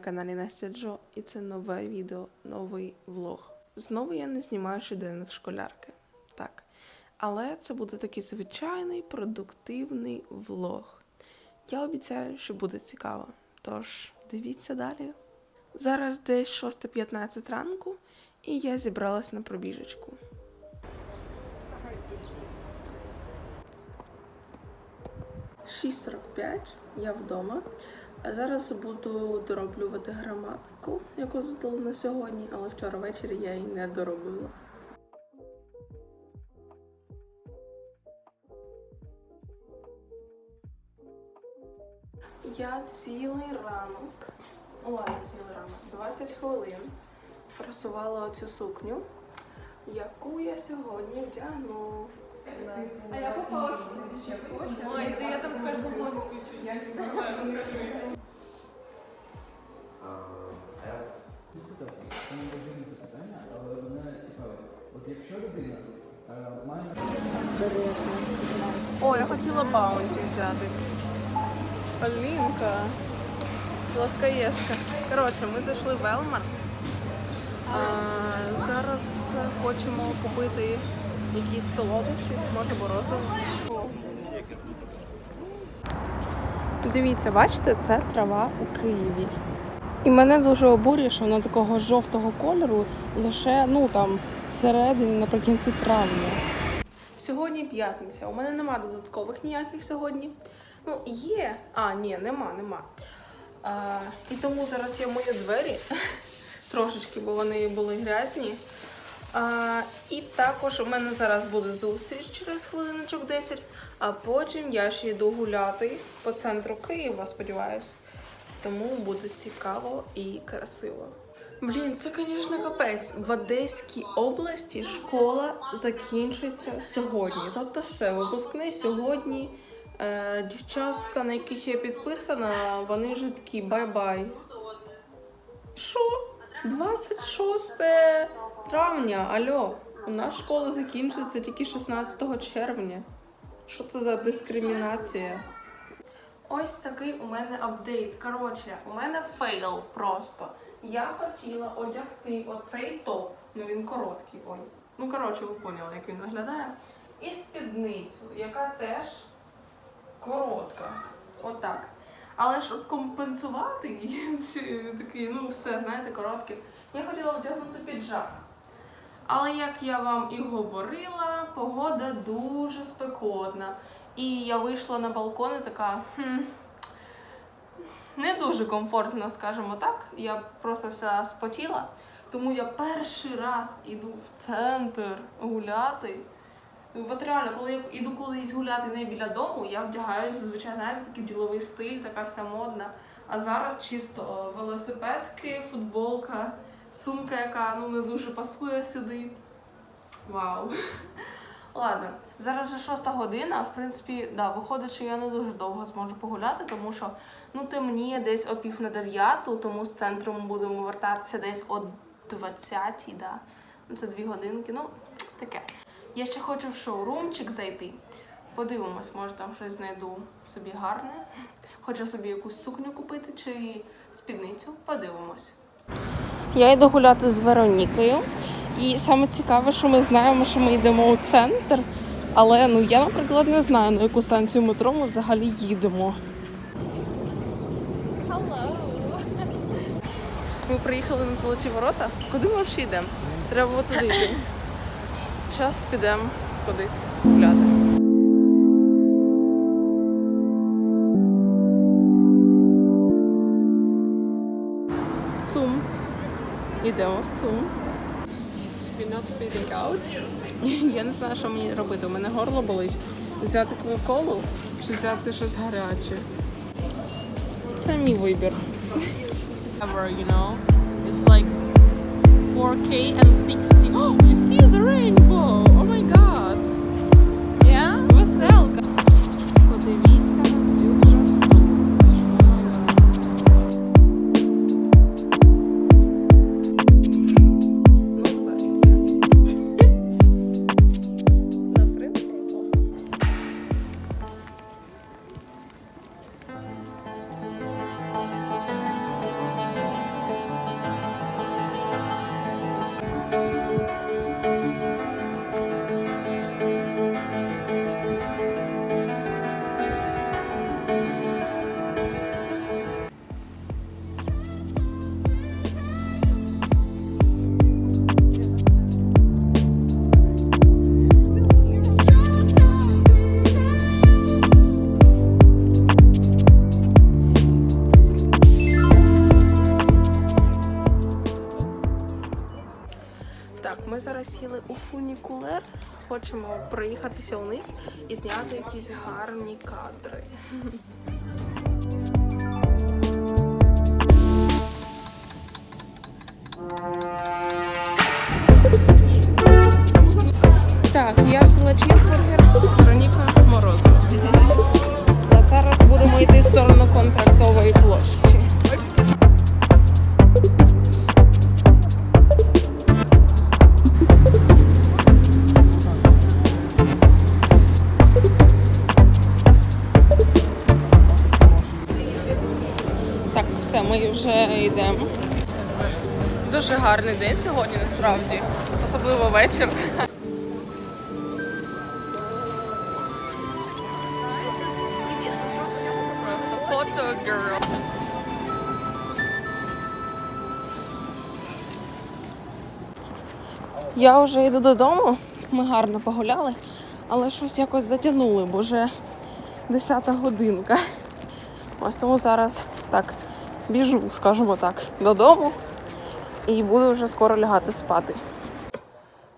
каналі Настя Джо, і це нове відео, новий влог. Знову я не знімаю щоденник школярки. Так. Але це буде такий звичайний продуктивний влог. Я обіцяю, що буде цікаво. Тож дивіться далі. Зараз десь 6.15 ранку, і я зібралась на пробіжечку. Шість сорок п'ять, я вдома. А зараз буду дороблювати граматику, яку задали на сьогодні, але вчора ввечері я її не доробила. Я цілий ранок, ой, цілий ранок, 20 хвилин просувала оцю сукню, яку я сьогодні вдягну. А я попала, що ти ще хочеш. Ой, то я там в кожному блогі свічусь. Це не дивне запитання, але мене цікавить. От якщо людина е, має О, я хотіла баунті взяти. Полінка. Сладкоєшка. Коротше, ми зайшли в Велмар. А, зараз е, хочемо купити якісь солодощі, може морозиво. Дивіться, бачите, це трава у Києві. І мене дуже обурює, що вона такого жовтого кольору лише ну там всередині, наприкінці травня. Сьогодні п'ятниця. У мене нема додаткових ніяких сьогодні. Ну, є. А, ні, нема, нема. А, і тому зараз я мою двері трошечки, бо вони були грязні. А, і також у мене зараз буде зустріч через хвилиночок 10, а потім я ще йду гуляти по центру Києва, сподіваюсь. Тому буде цікаво і красиво. Блін, це, звісно, капець. В Одеській області школа закінчиться сьогодні. Тобто все, випускний сьогодні. Е, дівчатка, на яких я підписана, вони вже такі бай-бай. Що? 26 травня, альо, у нас школа закінчиться тільки 16 червня. Що це за дискримінація? Ось такий у мене апдейт. Коротше, у мене фейл просто. Я хотіла одягти оцей топ. Ну він короткий, ой. Ну, коротше, ви поняли, як він виглядає. І спідницю, яка теж коротка. Отак. Але щоб компенсувати її, ці такі, ну все, знаєте, короткі, я хотіла вдягнути піджак. Але як я вам і говорила, погода дуже спекотна. І я вийшла на балкон і така. Хм, не дуже комфортно, скажімо так. Я просто вся спотіла. Тому я перший раз іду в центр гуляти. Ну, От реально, коли я іду колись гуляти не біля дому, я вдягаюся зазвичай знаєте, такий діловий стиль, така вся модна. А зараз чисто велосипедки, футболка, сумка, яка ну не дуже пасує сюди. Вау. Ладно, зараз вже шоста година. В принципі, да, виходить, що я не дуже довго зможу погуляти, тому що ну темніє десь о пів на дев'яту, тому з центру ми будемо вертатися десь о 20 да. Ну, це дві годинки. Ну, таке. Я ще хочу в шоурумчик зайти. Подивимось, може там щось знайду собі гарне. Хочу собі якусь сукню купити чи спідницю. Подивимось. Я йду гуляти з Веронікою. І саме цікаве, що ми знаємо, що ми йдемо у центр. Але ну я, наприклад, не знаю, на яку станцію метро ми взагалі їдемо. Ми приїхали на золоті ворота. Куди ми взагалі йдемо? Треба туди йти. Зараз підемо кудись Йдемо в out? Я не знаю, що мені робити. У мене горло болить. Взяти кока-колу чи взяти щось гаряче. Це мій вибір. Ever, you know. It's like 4K and 60. Oh, you see the rainbow! Oh my god! Yeah? Веселка! Подивіться сіли у фунікулер. Хочемо проїхатися вниз і зняти якісь гарні кадри. Так, я взяла чізбургер, Вероніка Морозова. А зараз будемо йти в сторону контрактової площі. Гарний день сьогодні, насправді, особливо вечір. Фото girl. Я вже йду додому. Ми гарно погуляли, але щось якось затягнули, бо вже 10 годинка. Ось тому зараз так біжу, скажімо так, додому і буду вже скоро лягати спати.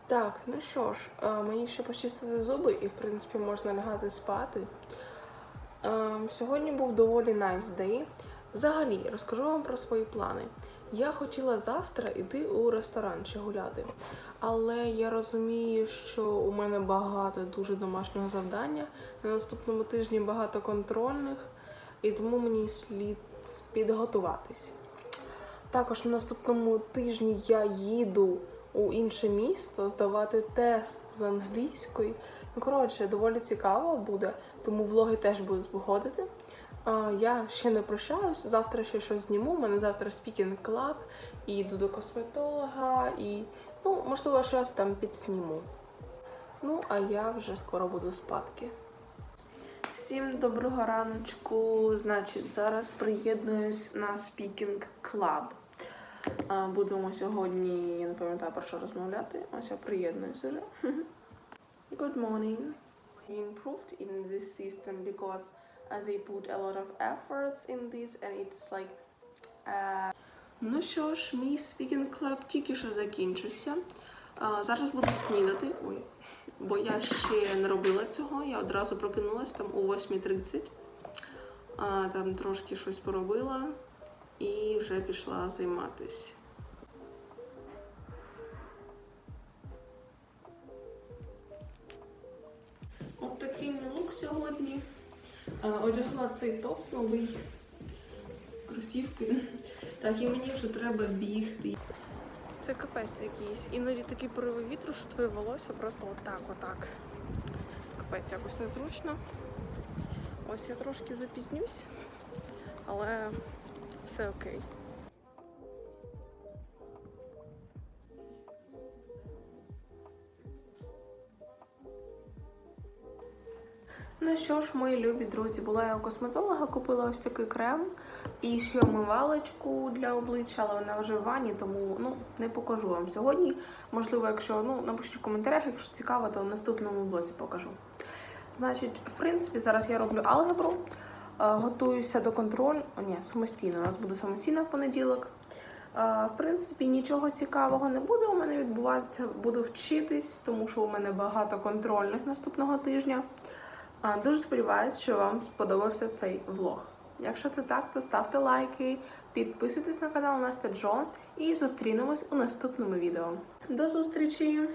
Так, ну що ж, мені ще почистити зуби і, в принципі, можна лягати спати. Сьогодні був доволі nice day. Взагалі, розкажу вам про свої плани. Я хотіла завтра йти у ресторан чи гуляти, але я розумію, що у мене багато дуже домашнього завдання. На наступному тижні багато контрольних, і тому мені слід підготуватись. Також на наступному тижні я їду у інше місто здавати тест з англійської. Ну, коротше, доволі цікаво буде, тому влоги теж будуть виходити. Я ще не прощаюсь, завтра ще щось зніму. У мене завтра спікінг клаб, і йду до косметолога, і ну, можливо, щось там підсніму. Ну, а я вже скоро буду спадки. Всім доброго раночку. Значить, зараз приєднуюсь на Speaking Club. Будемо сьогодні, я не пам'ятаю про що розмовляти. Ось я приєднуюсь уже. Good morning. I improved in this system because uh, they put a lot of efforts in this and it's like. Uh... Ну що ж, мій Speaking Club тільки що закінчився. Зараз буду снідати. Ой, бо я ще не робила цього. Я одразу прокинулась там у 8.30. А, там трошки щось поробила вже пішла займатись. От такий мій лук сьогодні. Одягла цей топ новий. Кросівки. Так, і мені вже треба бігти. Це капець якийсь. Іноді такі пориви вітру, що твоє волосся просто отак, отак. Капець якось незручно. Ось я трошки запізнюсь, але все окей. Ну що ж, мої любі друзі, була я у косметолога, купила ось такий крем і ще омивалочку для обличчя, але вона вже в ванні, тому ну, не покажу вам сьогодні. Можливо, якщо ну, напишіть в коментарях, якщо цікаво, то в наступному блозі покажу. Значить, в принципі, зараз я роблю алгебру, готуюся до контролю. Ні, самостійно. У нас буде самостійно в понеділок. В принципі, нічого цікавого не буде у мене відбуватися. Буду вчитись, тому що у мене багато контрольних наступного тижня. Дуже сподіваюся, що вам сподобався цей влог. Якщо це так, то ставте лайки, підписуйтесь на канал Настя Джо і зустрінемось у наступному відео. До зустрічі!